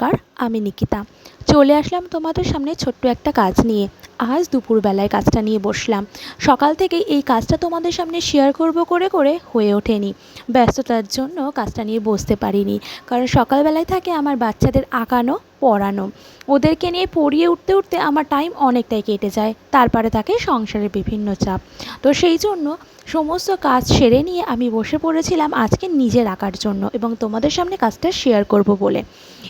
নমস্কার আমি নিকিতা। চলে আসলাম তোমাদের সামনে ছোট্ট একটা কাজ নিয়ে। আজ দুপুরবেলায় কাজটা নিয়ে বসলাম। সকাল থেকে এই কাজটা তোমাদের সামনে শেয়ার করব করে করে হয়ে ওঠেনি। ব্যস্ততার জন্য কাজটা নিয়ে বসতে পারিনি। কারণ সকালবেলায় থাকে আমার বাচ্চাদের আঁকানো পড়ানো। ওদেরকে নিয়ে পড়িয়ে উঠতে উঠতে আমার টাইম অনেকটাই কেটে যায়। তারপরে থাকে সংসারের বিভিন্ন চাপ। তো সেই জন্য সমস্ত কাজ সেরে নিয়ে আমি বসে পড়েছিলাম আজকে নিজের আঁকার জন্য এবং তোমাদের সামনে কাজটা শেয়ার করব বলে।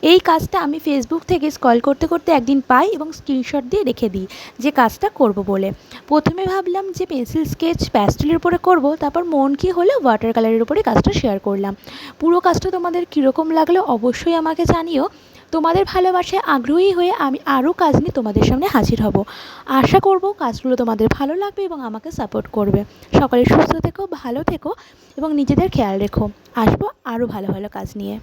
এই কাজটা আমি ফেসবুক থেকে স্কল করতে করতে একদিন পাই এবং স্ক্রিনশট দিয়ে রেখে দিই যে কাজটা করব বলে। প্রথমে ভাবলাম যে পেন্সিল স্কেচ প্যাস্টেলের উপরে করব, তারপর মন কি হলো ওয়াটার কালারের উপরে কাজটা শেয়ার করলাম। পুরো কাজটা তোমাদের কীরকম লাগল অবশ্যই আমাকে জানিও। তোমাদের ভালোবাসায় আগ্রহী হয়ে আমি আরও কাজ নিয়ে তোমাদের সামনে হাজির হব। আশা করব কাজগুলো তোমাদের ভালো লাগবে এবং আমাকে সাপোর্ট করবে। সকালে সুস্থ থেকো, ভালো থেকো এবং নিজেদের খেয়াল রেখো। আসব আরও ভালো ভালো কাজ নিয়ে।